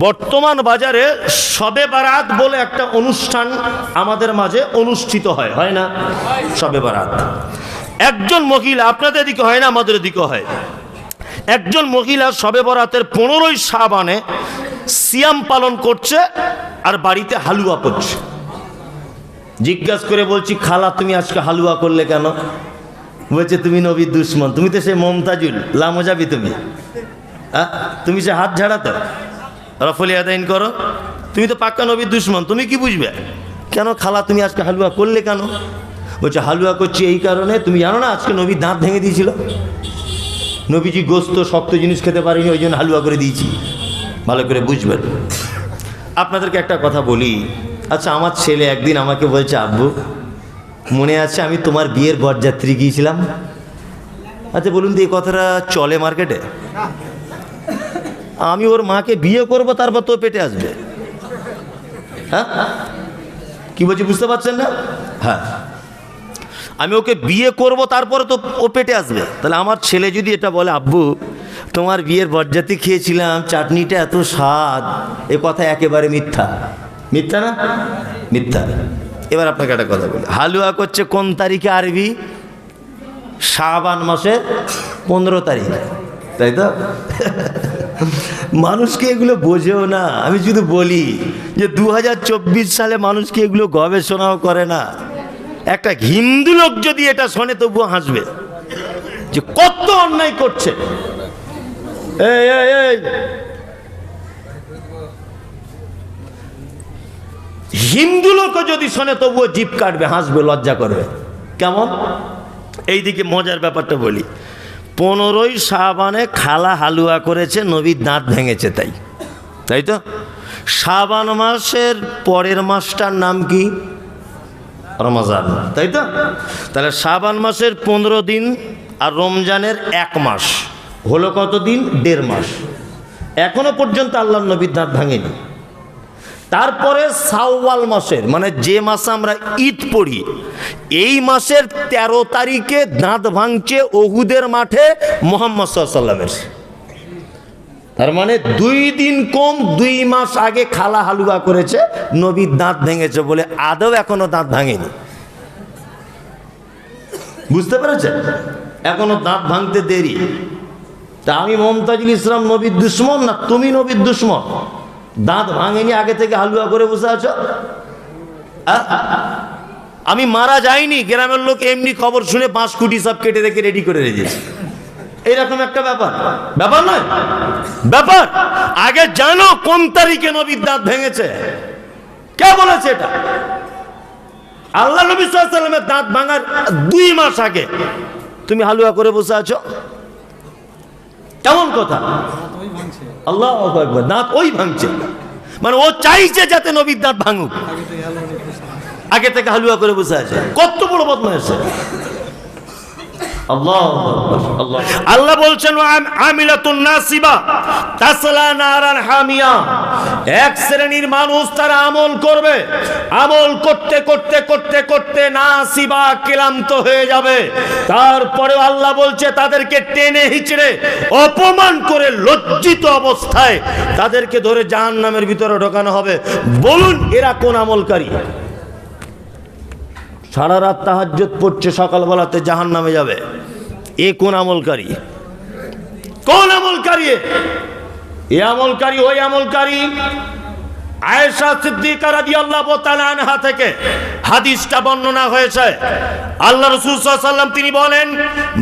বর্তমান বাজারে সবে বারাত বলে একটা অনুষ্ঠান আমাদের মাঝে অনুষ্ঠিত হয় হয় না? সবে বারাত। একজন মহিলা, আপনাদের দিকে হয় না, আমাদের দিকে হয়। একজন মহিলা সবে বরাতের পনেরোই সাবানে সিয়াম পালন করছে আর বাড়িতে হালুয়া করছে। জিজ্ঞাসা করে বলছি, খালা, তুমি আজকে হালুয়া করলে কেন? বলছে, তুমি নবীর দুশ্মন, তুমি তো সে মমতাজুল, লামো যাবি তুমি? তুমি সে হাত ঝাড়া তো রফলি আদাইন করো। তুমি তো পাক্কা নবীর দুশ্মন, তুমি কি বুঝবে? কেন খালা, তুমি আজকে হালুয়া করলে কেন? বলছে, হালুয়া করছি এই কারণে, তুমি জানো না আজকে নবীর দাঁত ভেঙে দিয়েছিল? নবীজি গোস্ত, শক্ত জিনিস খেতে পারিনি, ওই জন্য হালুয়া করে দিয়েছি। ভালো করে বুঝবেন। আপনাদেরকে একটা কথা বলি। আচ্ছা আমার ছেলে একদিন আমাকে বলছে, আব্বু, মনে আছে আমি তোমার বিয়ের বরযাত্রী গিয়েছিলাম? আচ্ছা বলুন তো এই কথাটা চলে মার্কেটে? আমি ওর মাকে বিয়ে করব, তারপর তো পেটে আসবে। হ্যাঁ? কি বলছি, বুঝতে পারছেন না? হ্যাঁ। আমি ওকে বিয়ে করব, তারপরে তো ও পেটে আসবে। তাহলে আমার ছেলে যদি এটা বলে, আব্বু, তোমার বিয়ের বরযাত্রী খেয়েছিলাম, চাটনিটা এত স্বাদ, এ কথা একেবারে মিথ্যা। মিথ্যা না? মিথ্যা। এবার আপনাকে একটা কথা বলি। হালুয়া করছে কোন তারিখে আরবি? শাবান মাসের পনেরো তারিখ। তাই তো? মানুষকে এগুলো বোঝেও না। আমি শুধু বলি যে দু হাজার চব্বিশ সালে মানুষকে এগুলো গবেষণাও করে না। একটা হিন্দু লোক যদি এটা শোনে, তবুও হাসবে যে কত অন্যায় করছে। হিন্দু লোকও যদি শোনে, তবুও জিপ কাটবে, হাসবে, লজ্জা করবে। কেমন? এইদিকে মজার ব্যাপারটা বলি। পনেরোই সাবানে খালা হালুয়া করেছে, নবীর দাঁত ভেঙেছে তাই। তাই তো? সাবান মাসের পরের মাসটার নাম কি? রমজান, তাই তো? তাহলে সাবান মাসের পনেরো দিন আর রমজানের এক মাস। হলো কত দিন দেড় মাস। এখনও পর্যন্ত আল্লাহ নবীর দাঁত ভাঙেনি। তারপরে সাওয়াল মাসের মানে যে মাসে আমরা ঈদ পড়ি, এই মাসের ১৩ তারিখে দাঁত ভাঙছে ওহুদের মাঠে মোহাম্মদ সাল্লামের তার মানে দুই দিন কম, দুই মাস আগে খালা হালুয়া করেছে নবীর দাঁত ভেঙেছে বলে আদৌ এখনও দাঁত ভাঙেনি। বুঝতে পেরেছেন? এখনও দাঁত ভাঙতে দেরি। তা আমি মমতাজুল ইসলাম নবীর দুশ্মন না, তুমি নবীর দুশ্মন? দাঁত ভাঙেনি, আগে থেকে হালুয়া করে বসে আছো? আমি মারা যাইনি, গ্রামের লোক এমনি খবর শুনে পাঁচ কুটি সব কেটে রেখে রেডি করে রেখেছে। এইরকম একটা ব্যাপার। ব্যাপার নয়। ব্যাপার। আগে জানো কোন তারিখে নবীর দাঁত ভেঙেছে। কে বলেছে এটা? আল্লাহ নবী সাল্লামের দাঁত ভাঙার দুই মাস আগে। তুমি হালুয়া করে বসে আছো? কেমন কথা? আল্লাহ দাঁত ওই ভাঙছে। মানে ও চাইছে যাতে নবীর দাঁত ভাঙুক। আগে থেকে হালুয়া করে বসে আছে। কত বড় বদমাইশ। আল্লাহ বলছেন আম- আমিলাতুন নাসিবা, তাসলা নারান হামিয়া। এক শ্রেণির মানুষ তারা আমল করবে। আমল করতে করতে করতে করতে নাসিবা ক্লান্ত হয়ে যাবে। তারপরে আল্লাহ বলছে, তাদেরকে টেনে হিচড়ে, অপমান করে লজ্জিত অবস্থায় তাদেরকে ধরে জাহান্নামের ভিতরে ঢোকানো হবে। বলুন, এরা কোন আমলকারী? সারা রাত তাহাজ্জত পড়ছে, সকালবেলাতে জাহান নামে যাবে এ কোন আমলকারী কোন আমলকারী? এ আমলকারী, ওই আমলকারী আয়েশা সিদ্দিকা রাদিয়াল্লাহু তাআলা আনহা থেকে হাদিসটা বর্ণনা হয়েছে। আল্লাহ রাসূল সাল্লাম তিনি বলেন,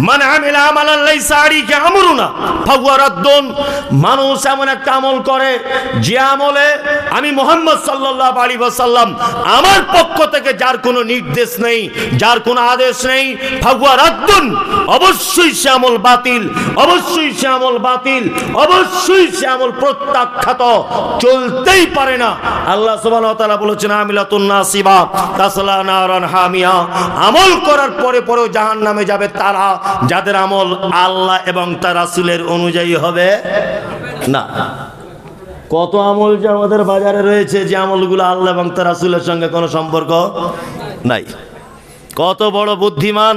মান আমিলা আমালান লাইসা আলাইহি আমরুনা, ফাহুয়া রাদ্দুন। মানুষ এমন একটা আমল করে, যে আমলে আমি মোহাম্মদ সাল্লাল্লাহু আলাইহি ওয়াসাল্লাম আমার পক্ষ থেকে যার কোনো নির্দেশ নেই, যার কোনো আদেশ নেই, ফাহুয়া রাদ্দুন, অবশ্যই সে আমল বাতিল, অবশ্যই সে আমল বাতিল, অবশ্যই সে আমল প্রত্যাখ্যাত, চলতেই পারে না। আল্লাহ সুবহানাহু ওয়া তাআলা বলেছেন, আমিলাতুন নাসিবা, তাসলা নারান হামিয়া। আমল করার পরে পরেও জাহান্নামে যাবে তারা, যাদের আমল আল্লাহ এবং তার রাসূলের অনুযায়ী হবে না। কত আমল যে আমাদের বাজারে রয়েছে, যে আমলগুলো আল্লাহ এবং তার রাসূলের সঙ্গে কোনো সম্পর্ক নাই। কত বড় বুদ্ধিমান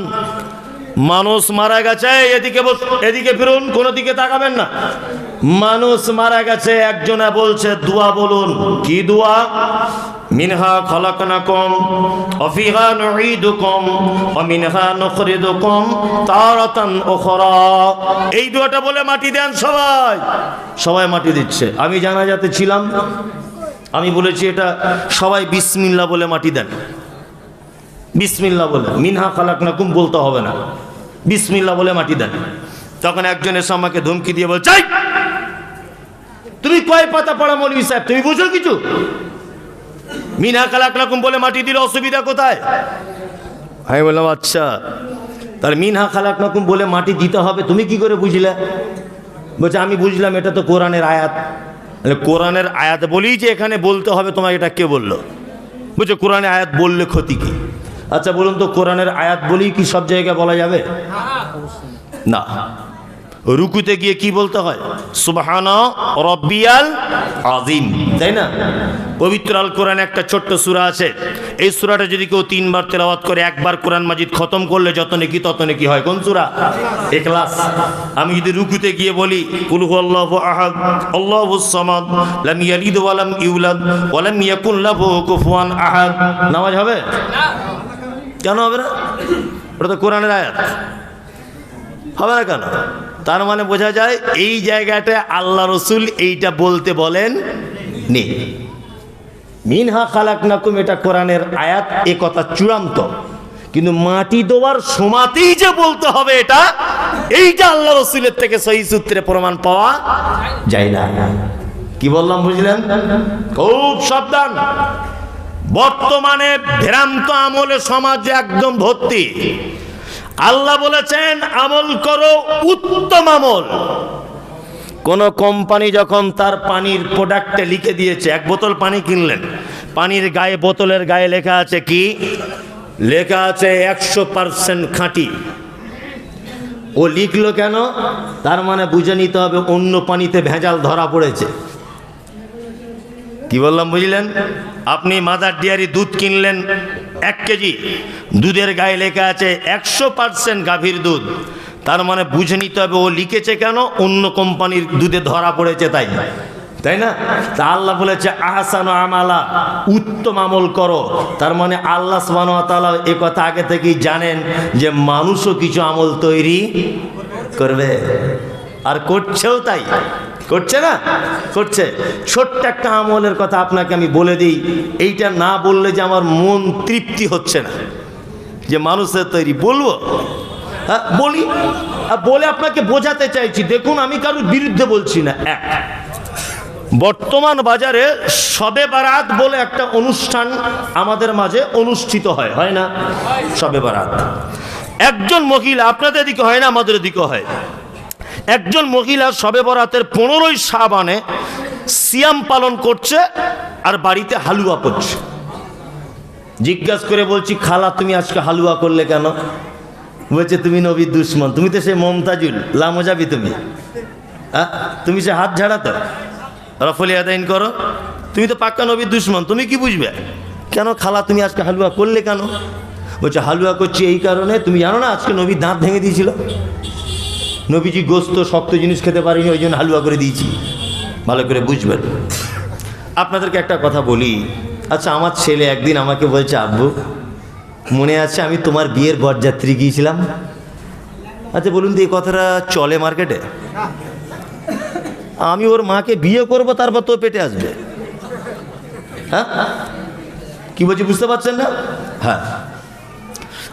মানুষ মারা গেছে, এদিকে এদিকে ফিরুন, কোনো দিকে তাকাবেন না। মানুষ মারা গেছে একজনে বলছে দোয়া বলুন। কি দোয়া? মিনহা খলাকনাকুম অফিহা নুঈদুকুম ওয়া মিনহা নুখরিজুকুম তারাতান উখরা। এই দোয়াটা বলে মাটি দেন সবাই। সবাই মাটি দিচ্ছে। আমি জানাজাতে ছিলাম। আমি বলেছি এটা সবাই বিসমিল্লাহ বলে মাটি দেন। বিসমিল্লাহ বলে মিনহা খালাকনাকুম বলতে হবে না। বিসমিল্লাহ বলে মাটি দেন। তখন একজন এসে আমাকে ধমকি দিয়ে বলছে "এই, তুমি কয় পাতা পড়া মৌলবী সাহেব? তুমি বুঝো কিছু? মিনহা খালাকনাকুম বলে মাটি দিলে অসুবিধা কোথায়? আমি বললাম আচ্ছা তাহলে মিনহা খালাক খালাকনাকুম বলে মাটি দিতে হবে, তুমি কি করে বুঝলে? বলছে, আমি বুঝলাম, এটা তো কোরআনের আয়াত। তাহলে কোরআনের আয়াত বলেই যে এখানে বলতে হবে তোমাকে এটা কে বলল? বলছে, কোরআনের আয়াত বললে ক্ষতি কি? আচ্ছা বলুন তো, কোরআনের আয়াত বলেই কি সব জায়গায় বলা যাবে? না। রুকুতে গিয়ে কি বলতে হয়? সুবহান রব্বিয়াল আজিম তাই না? পবিত্র আল কোরআন একটা ছোট্ট সূরা আছে। এই সূরাটা যদি কেউ তিনবার তেলাওয়াত করে, একবার কোরআন মাজিদ খতম করলে যত নেকি তত নেকি হয়। কোন সুরা? ইখলাস আমি যদি রুকুতে গিয়ে বলি, কুল হুয়াল্লাহু আহাদ আল্লাহুস সামাদ, লাম ইয়ালিদ ওয়া লাম ইউলাদ, ওয়া লাম ইয়াকুল লাহু কুফুয়ান আহাদ। নামাজ হবে? কেন হবে না? ওটা তো কোরআনের আয়াত। হবে না কেন? তার মানে বোঝা যায় এই জায়গাটায় আল্লাহ রসুল এইটা বলতে বলেন নে। মিনহা খালাক নাকুম এটা কোরআনের আয়াত, এ কথা চূড়ান্ত। কিন্তু মাটি দেওয়ার সমাতেই যে বলতে হবে এটা, এইটা আল্লাহ রসুলের থেকে সহি সূত্রে প্রমাণ পাওয়া যায় না। কি বললাম, বুঝলেন? খুব সাবধান। বর্তমানে ভ্রান্ত আমলে সমাজে একদম ভর্তি। আল্লাহ বলেছেন, আমল করো, উত্তম আমল। কোন কোম্পানি যখন তার পানির প্রোডাক্টে লিখে দিয়েছে, এক বোতল পানি কিনলেন, পানির গায়ে বোতলের গায়ে লেখা আছে কি? লেখা আছে একশো পার্সেন্ট খাঁটি। ও লিখলো কেন? তার মানে বুঝে নিতে হবে, অন্য পানিতে ভেজাল ধরা পড়েছে। কি বললাম, বুঝলেন? আপনি মাদার ডেয়ারি দুধ কিনলেন এক কেজি। দুধের গায়ে লেখা আছে, একশো পার্সেন্ট গাভীর দুধ। তার মানে বুঝে নিতে হবে ও লিখেছে কেন, অন্য কোম্পানির দুধে ধরা পড়েছে তাই। তাই না? তা আল্লাহ বলেছে, আহসান আমালা, উত্তম আমল করো। তার মানে আল্লাহ ওয়া এ কথা আগে থেকেই জানেন যে মানুষও কিছু আমল তৈরি করবে। আর করছেও তাই। করছে না? করছে। ছোট্ট একটা আমলের কথা আপনাকে আমি বলে দিই, এইটা না বললে যে আমার মন তৃপ্তি হচ্ছে না। যে মানুষের তৈরি, বলব? হ্যাঁ বলি। বলে আপনাকে বোঝাতে চাইছি, দেখুন আমি কারোর বিরুদ্ধে বলছি না, এক। বর্তমান বাজারে সবে বারাত বলে একটা অনুষ্ঠান আমাদের মাঝে অনুষ্ঠিত হয় হয় না? সবে বারাত। একজন মহিলা আপনাদের দিকে হয় না, আমাদের দিকে হয়। একজন মহিলা সবে বরাতের পনেরোই সাবানে সিয়াম পালন করছে আর বাড়িতে হালুয়া করছে জিজ্ঞাসা করে বলছি, খালা, তুমি আজকে হালুয়া করলে কেন? বলছে, তুমি নবীর দুশ্মন। তুমি তো সে মমতাজুল। লামো যাবি তুমি। হ্যাঁ তুমি সে হাত ঝাড়াতো। রফলি আদাইন করো, তুমি তো পাক্কা নবীর দুশ্মন, তুমি কি বুঝবে? কেন খালা, তুমি আজকে হালুয়া করলে কেন? বলছে, হালুয়া করছি এই কারণে, তুমি জানো না আজকে নবীর দাঁত ভেঙে দিয়েছিল? নবীজি গোস্ত, শক্ত জিনিস খেতে পারিনি, ওই জন্য হালুয়া করে দিয়েছি। ভালো করে বুঝবেন। আপনাদেরকে একটা কথা বলি। আচ্ছা আমার ছেলে একদিন আমাকে বলছে, আব্বু, মনে আছে আমি তোমার বিয়ের বরযাত্রী গিয়েছিলাম? আচ্ছা বলুন তো, এই কথাটা চলে মার্কেটে? আমি ওর মাকে বিয়ে করব, তারপর তো পেটে আসবে। হ্যাঁ? কি বলছি, বুঝতে পারছেন না? হ্যাঁ।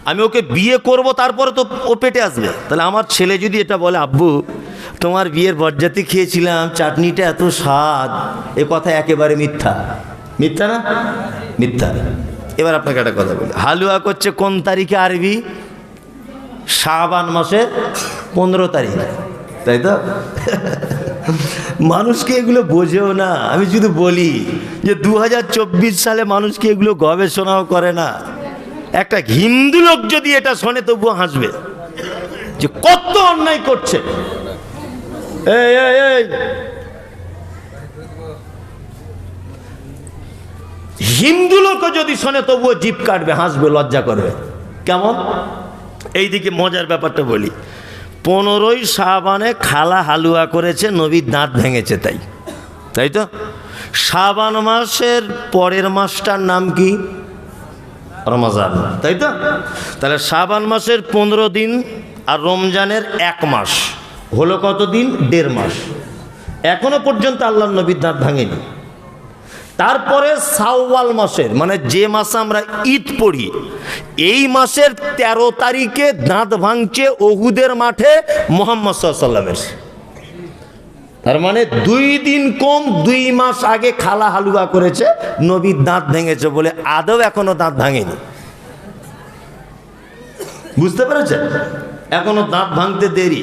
আমি ওকে বিয়ে করব, তারপরে তো ও পেটে আসবে। তাহলে আমার ছেলে যদি এটা বলে, আব্বু, তোমার বিয়ের বরযাত্রী খেয়েছিলাম, চাটনিটা এত স্বাদ, এ কথা একেবারে মিথ্যা। মিথ্যা না? মিথ্যা। এবার আপনাকে একটা কথা বলি। হালুয়া করছে কোন তারিখে আরবি? শাবান মাসের পনেরো তারিখ। তাই তো? মানুষকে এগুলো বোঝেও না। আমি শুধু বলি যে দু হাজার চব্বিশ সালে মানুষকে এগুলো গবেষণাও করে না একটা হিন্দু লোক যদি এটা শোনে, তবুও হাসবে। যে কত অন্যায় করছে। হিন্দু লোকও যদি শোনে, তবুও জিপ কাটবে, হাসবে, লজ্জা করবে। কেমন? এইদিকে মজার ব্যাপারটা বলি। পনেরোই সাবানে খালা হালুয়া করেছে, নবীর দাঁত ভেঙেছে তাই। তাই তো? সাবান মাসের পরের মাসটার নাম কি? রমজান। তাই তো? তাহলে সাবান মাসের পনেরো দিন আর রমজানের এক মাস। হলো কত দিন দেড় মাস। এখনও পর্যন্ত আল্লাহ নবীর দাঁত ভাঙেনি। তারপরে সাওয়াল মাসের মানে যে মাসে আমরা ঈদ পড়ি, এই মাসের ১৩ তারিখে দাঁত ভাঙছে ওহুদের মাঠে মোহাম্মদ সাল্লামের তার মানে দুই দিন কম, দুই মাস আগে খালা হালুয়া করেছে, নবীর দাঁত ভেঙেছে বলে আদৌ এখনও দাঁত ভাঙেনি। বুঝতে পেরেছেন? এখনও দাঁত ভাঙতে দেরি।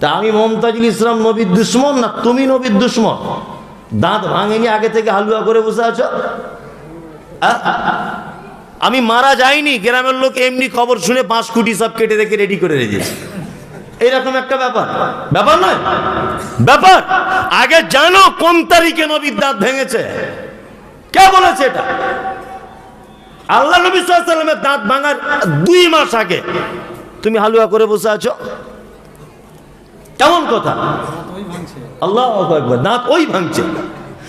তা আমি মমতাজুল ইসলাম নবীর দুশ্মন না? তুমি নবীর দুশ্মন? দাঁত ভাঙেনি, আগে থেকে হালুয়া করে বসে আছো? আমি মারা যাইনি, গ্রামের লোক এমনি খবর শুনে পাঁচ কুটি সব কেটে রেখে রেডি করে রেখেছে। এইরকম একটা ব্যাপার। ব্যাপার নয়। ব্যাপার। আগে জানো কোন তারিখে নবীর দাঁত ভেঙেছে। কে বলেছে এটা? আল্লাহ নবী সাল্লামের দাঁত ভাঙার দুই মাস আগে। তুমি হালুয়া করে বসে আছো? কেমন কথা? আল্লাহ দাঁত ওই ভাঙছে।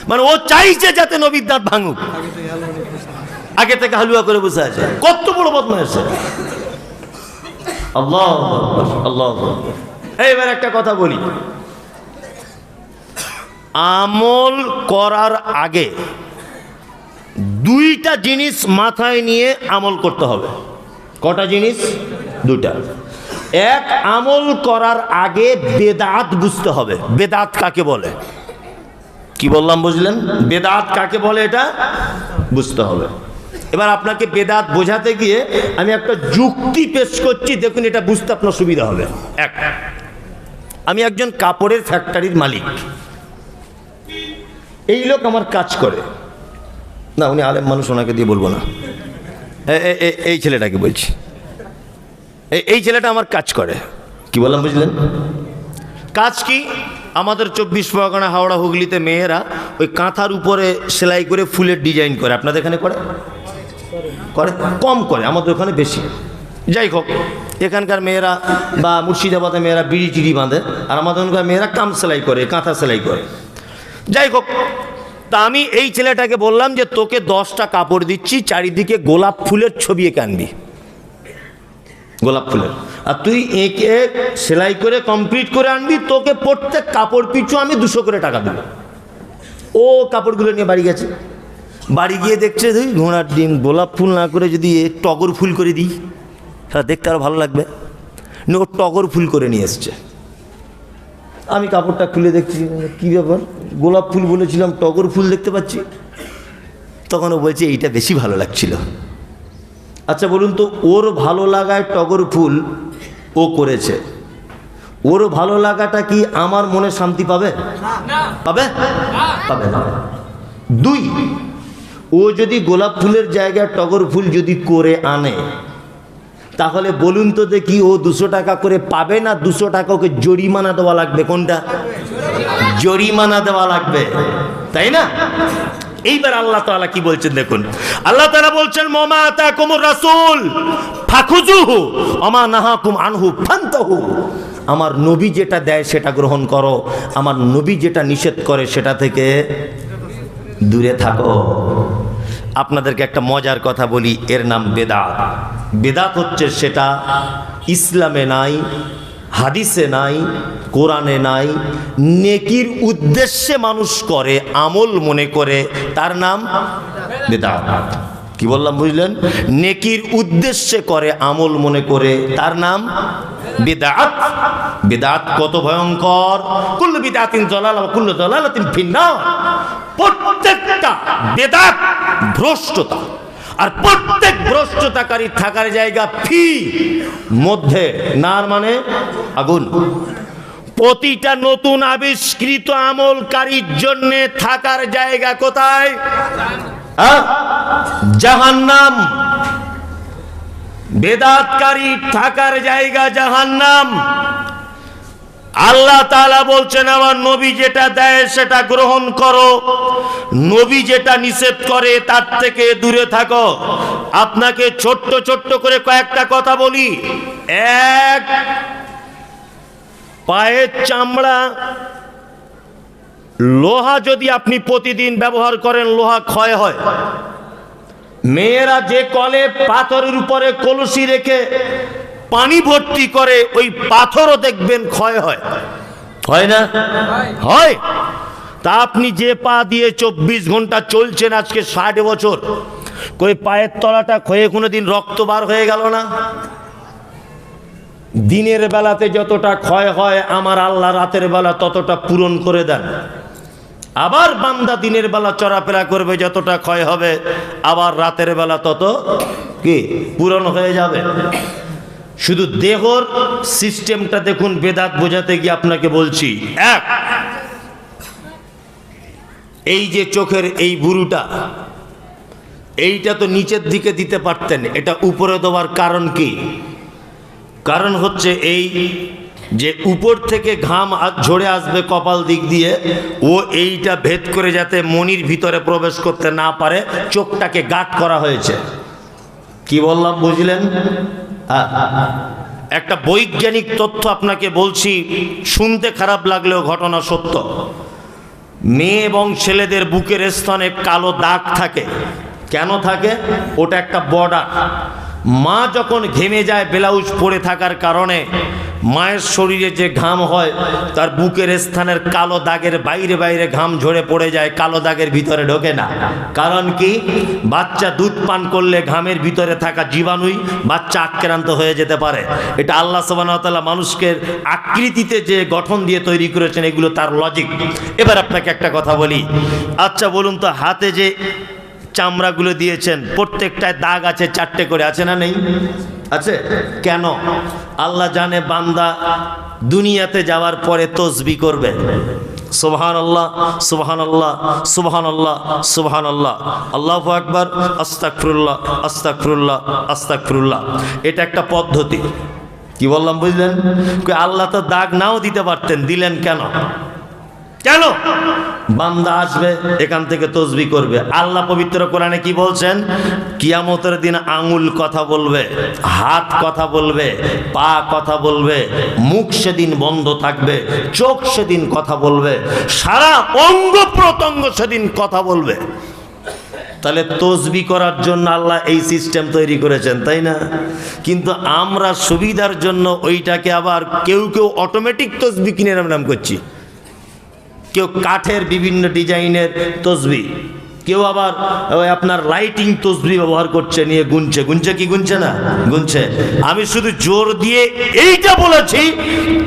মানে ও চাইছে যাতে নবীর দাঁত ভাঙুক। আগে থেকে হালুয়া করে বসে আছে। কত বড় বদমাইশ। সে। এইবার একটা কথা বলি। আমল করার আগে দুইটা জিনিস মাথায় নিয়ে আমল করতে হবে। কটা জিনিস? দুটা এক, আমল করার আগে বেদাত বুঝতে হবে। বেদাত কাকে বলে? কি বললাম বুঝলেন? বেদাত কাকে বলে এটা? বুঝতে হবে। এবার আপনাকে বেদাত বোঝাতে গিয়ে আমি একটা যুক্তি পেশ করছি, দেখুন এটা বুঝতে আপনার সুবিধা হবে। এক, আমি একজন কাপড়ের ফ্যাক্টরির মালিক। এই লোক আমার কাজ করে। না, উনি আলেম মানুষ, ওনাকে দিয়ে বলব না। এই ছেলেটাকে বলছি। এই ছেলেটা আমার কাজ করে। কি বললাম, বুঝলেন? কাজ কি? আমাদের চব্বিশ পরগনা, হাওড়া, হুগলিতে মেয়েরা ওই কাঁথার উপরে সেলাই করে ফুলের ডিজাইন করে। আপনাদের এখানে করে? করে, কম করে, আমাদের ওখানে বেশি। যাই হোক, এখানকার মেয়েরা বা মুর্শিদাবাদের মেয়েরা বিড়ি চিড়ি বাঁধে, আর আমাদের ওখানকার মেয়েরা কাম সেলাই করে, কাঁথা সেলাই করে। যাই হোক, তা আমি এই ছেলেটাকে বললাম যে, তোকে দশটা কাপড় দিচ্ছি, চারিদিকে গোলাপ ফুলের ছবি এঁকে আনবি। গোলাপ ফুলের। আর তুই এঁকে সেলাই করে কমপ্লিট করে আনবি, তোকে প্রত্যেক কাপড় পিছু আমি দুশো করে টাকা দেবো। ও কাপড়গুলো নিয়ে বাড়ি গেছে। বাড়ি গিয়ে দেখছে তুই ঘোড়ার ডিম গোলাপ ফুল না করে যদি এ টগর ফুল করে দিই তাহলে দেখতে আরও ভালো লাগবে। ও টগর ফুল করে নিয়ে এসছে। আমি কাপড়টা খুলে দেখছি কী ব্যাপার? গোলাপ ফুল বলেছিলাম টগর ফুল দেখতে পাচ্ছি। তখন ও বলছে এইটা বেশি ভালো লাগছিল। আচ্ছা বলুন তো ওর ভালো লাগায় টগর ফুল ও করেছে। ওর ভালো লাগাটা কি আমার মনে শান্তি পাবে? পাবে? পাবে না। দুই ও যদি গোলাপ ফুলের জায়গায় টগর ফুল যদি করে আনে, তাহলে বলুন তো দেখি ও দুশো টাকা করে পাবে না দুশো টাকা ওকে জরিমানা দেওয়া লাগবে? কোনটা? জরিমানা দেওয়া লাগবে। তাই না? এইবার আল্লাহ তাআলা কি বলছেন দেখুন। আল্লাহ তাআলা বলছেন, মমা আতাকুমুর রাসূল ফাখুজুহু আমা নাহাকুম আনহু, ফান্তাহু। আমার নবী যেটা দেয় সেটা গ্রহণ করো, আমার নবী যেটা নিষেধ করে সেটা থেকে দূরে থাকো। আপনাদেরকে একটা মজার কথা বলি, এর নাম বেদাত। বেদাত হচ্ছে সেটা ইসলামে নাই, হাদিসে নাই, কোরআনে নাই, নেকির উদ্দেশ্যে মানুষ করে, আমল মনে করে, তার নাম বেদাত। কি বললাম, বুঝলেন? নেকির উদ্দেশ্যে করে, আমল মনে করে, তার নাম বেদাত। বেদাত কত ভয়ঙ্কর। কুল্লু বিদাতিন জলাল কুল্লু জলালাতিন ফিন্নার। প্রত্যেকটা বেদাত ভ্রষ্টতা। আর প্রত্যেক ভ্রষ্টতাকারী থাকার জায়গা ফি। মধ্যে নার মানে আগুন। প্রতিটা নতুন আবিষ্কৃত আমলকারীর জন্য থাকার জায়গা কোথায়? জাহান্নাম। বেদাতকারী থাকার জায়গা জাহান্নাম। আল্লাহ তাআলা বলছেন, আমার নবী যেটা দেয় সেটা গ্রহণ করো। নবী যেটা নিষেধ করে তার থেকে দূরে থাকো। আপনাকে ছোট্ট ছোট্ট করে কয়েকটা কথা বলি। এক, পায়ের চামড়া, লোহা যদি আপনি প্রতিদিন ব্যবহার করেন, লোহা ক্ষয় হয়। মেয়েরা যে কলে পাথরের উপরে কলসি রেখে পানি ভর্তি করে ওই পাথরও দেখবেন ক্ষয় হয়। হয় না? হয়। তা আপনি যে পা দিয়ে চব্বিশ ঘণ্টা চলছেন আজকে ষাট বছর কই পায়ের তলাটা ক্ষয়ে কোনো দিন রক্ত বার হয়ে গেল না? দিনের বেলাতে যতটা ক্ষয় হয় আমার আল্লাহ রাতের বেলা ততটা পূরণ করে দেন। আবার বান্দা দিনের বেলা চলাফেরা করবে যতটা ক্ষয় হবে আবার রাতের বেলা তত কি? পূরণ হয়ে যাবে। শুধু দেহর সিস্টেমটা দেখুন, বেদাত বোঝাতে গিয়ে আপনাকে বলছি। এক, এই যে চোখের এই বুরুটা, এইটা তো নিচের দিকে দিতে পারতেন, এটা উপরে দেওয়ার কারণ কি? কারণ হচ্ছে এই যে উপর থেকে ঘাম ঝরে আসবে কপাল দিক দিয়ে, ও এইটা ভেদ করে যাতে মনির ভিতরে প্রবেশ করতে না পারে, চোখটাকে গাট করা হয়েছে। কি বললাম, বুঝলেন। একটা বৈজ্ঞানিক তথ্য আপনাকে বলছি, শুনতে খারাপ লাগলেও ঘটনা সত্য। মেয়ে এবং ছেলেদের বুকের স্থানে কালো দাগ থাকে। কেন থাকে? ওটা একটা বর্ডার মা যখন ঘেমে যায় ব্লাউজ পরে থাকার কারণে মায়ের শরীরে যে ঘাম হয়, তার বুকের স্থানের কালো দাগের বাইরে বাইরে ঘাম ঝরে পড়ে যায়, কালো দাগের ভিতরে ঢোকে না। কারণ কি? বাচ্চা দুধ পান করলে ঘামের ভিতরে থাকা জীবাণুই বাচ্চা আক্রান্ত হয়ে যেতে পারে। এটা আল্লাহ সবান মানুষকে আকৃতিতে যে গঠন দিয়ে তৈরি করেছেন, এগুলো তার লজিক এবার আপনাকে একটা কথা বলি। আচ্ছা বলুন তো, হাতে যে চামড়াগুলো দিয়েছেন, প্রত্যেকটায় দাগ আছে, চারটে করে আছে না নেই? আছে? কেন? আল্লাহ জানে বান্দা দুনিয়াতে যাওয়ার পরে তসবি করবে। সুবহান আল্লাহ সুবহান আল্লাহ সুবহান আল্লাহ সুবহান আল্লাহ আল্লাহ আকবর আস্তাকফরুল্লাহ আস্তাকফরুল্লাহ আস্তাকফরুল্লাহ এটা একটা পদ্ধতি। কি বললাম বুঝলেন? আল্লাহ তো দাগ নাও দিতে পারতেন, দিলেন কেন? কেন? বান্দা আসবে, এখান থেকে তসবি করবে। আল্লাহ পবিত্র কোরআনে কি বলছেন? কিয়ামতের দিন আঙুল কথা বলবে, হাত কথা বলবে, পা কথা বলবে, মুখ সেদিন বন্ধ থাকবে, চোখ সেদিন কথা বলবে, সারা অঙ্গ প্রত্যঙ্গ সেদিন কথা বলবে। তাহলে তসবি করার জন্য আল্লাহ এই সিস্টেম তৈরি করেছেন, তাই না? কিন্তু আমরা সুবিধার জন্য ওইটাকে আবার কেউ কেউ অটোমেটিক তসবি কিনে নাম করছি। কেউ কাঠের বিভিন্ন ডিজাইনের তসবি, কেউ আবার আপনার লাইটিং তসবি ব্যবহার করছে, নিয়ে গুনছে। গুনছে কি গুনছে না? গুনছে। আমি শুধু জোর দিয়ে এইটা বলেছি,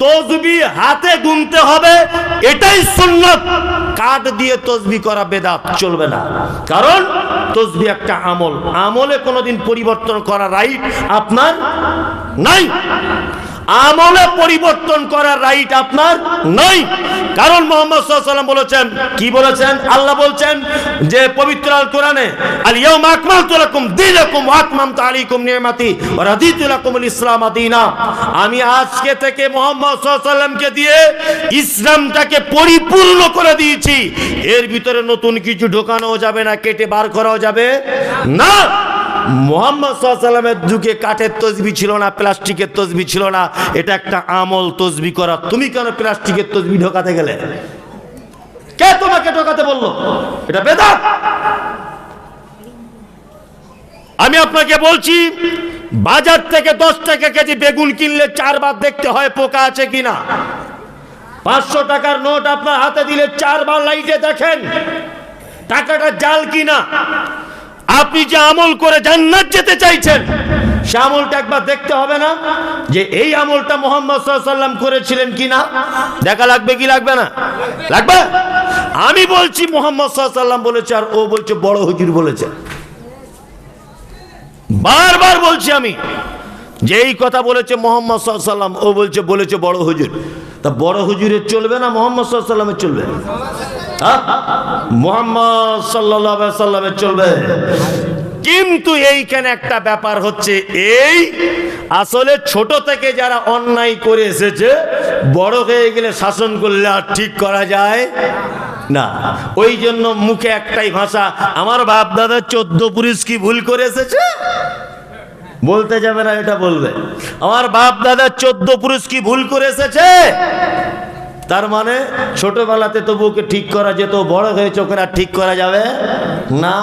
তসবি হাতে গুনতে হবে, এটাই সুন্নত। কাঠ দিয়ে তসবি করা বেদাত, চলবে না। কারণ তসবি একটা আমল। আমলে কোনোদিন পরিবর্তন করা রাইট আপনার নাই। আমলে পরিবর্তন করার রাইট আপনার নাই। কারণ মোহাম্মদ সাল্লাম বলেছেন, কি বলেছেন? আল্লাহ বলছেন যে, পবিত্র আল কোরআনে আল ইয়াউমা আকমালতু লাকুম দীনাকুম ওয়া আতমামতু আলাইকুম নি'মাতি ওয়া রাদিতু লাকুমুল ইসলাম দীনা। আমি আজকে থেকে মোহাম্মদ সাল্লামকে দিয়ে ইসলামটাকে পরিপূর্ণ করে দিয়েছি। এর ভিতরে নতুন কিছু ঢোকানো যাবে না, কেটে বার করাও যাবে না। মোহাম্মদ সাল্লামের যুগে কাঠের তসবি ছিল না, প্লাস্টিকের তসবি ছিল না। এটা একটা আমল তসবি করা। তুমি কেন প্লাস্টিকের তসবি ঢোকাতে গেলে? কে তোমাকে ঢোকাতে বলল? এটা বেদাত। আমি আপনাকে বলছি, বাজার থেকে দশ টাকা কেজি বেগুন কিনলে চারবার দেখতে হয় পোকা আছে কিনা। পাঁচশো টাকার নোট আপনার হাতে দিলে চারবার লাইটে দেখেন, টাকাটা জাল কিনা। আপনি যে আমল করে জান্নাত যেতে চাইছেন, সে আমলটা একবার দেখতে হবে না যে এই আমলটা মোহাম্মদ সাল্লাম করেছিলেন কিনা। দেখা লাগবে কি লাগবে না? লাগবে? আমি বলছি, মোহাম্মদ সাল্লাম বলেছে আর ও বলছে, বড় হুজুর বলেছে। বারবার বলছি আমি, যে এই কথা বলেছে মোহাম্মদ সাল্লাম ও বলছে, বলেছে বড় হুজুর। তা বড় হুজুরের চলবে না, মোহাম্মদ সাল্লামের চলবে? মোহাম্মদ সাল্লাহ সাল্লামের চলবে। কিন্তু এইখানে একটা ব্যাপার হচ্ছে, এই আসলে ছোট থেকে যারা অন্যায় করে এসেছে, বড় হয়ে গেলে শাসন করলে আর ঠিক করা যায় না। ওই জন্য মুখে একটাই ভাষা, আমার বাপ দাদা চোদ্দ পুরুষ কি ভুল করে এসেছে? বলতে যাবে না, এটা বলবে। আমার বাপ দাদা চোদ্দ পুরুষ কি ভুল করে এসেছে? তার মানে ছোটবেলাতে তবুকে ঠিক করা যেত বড় হয়ে চোখেরা ঠিক করা যাবে না।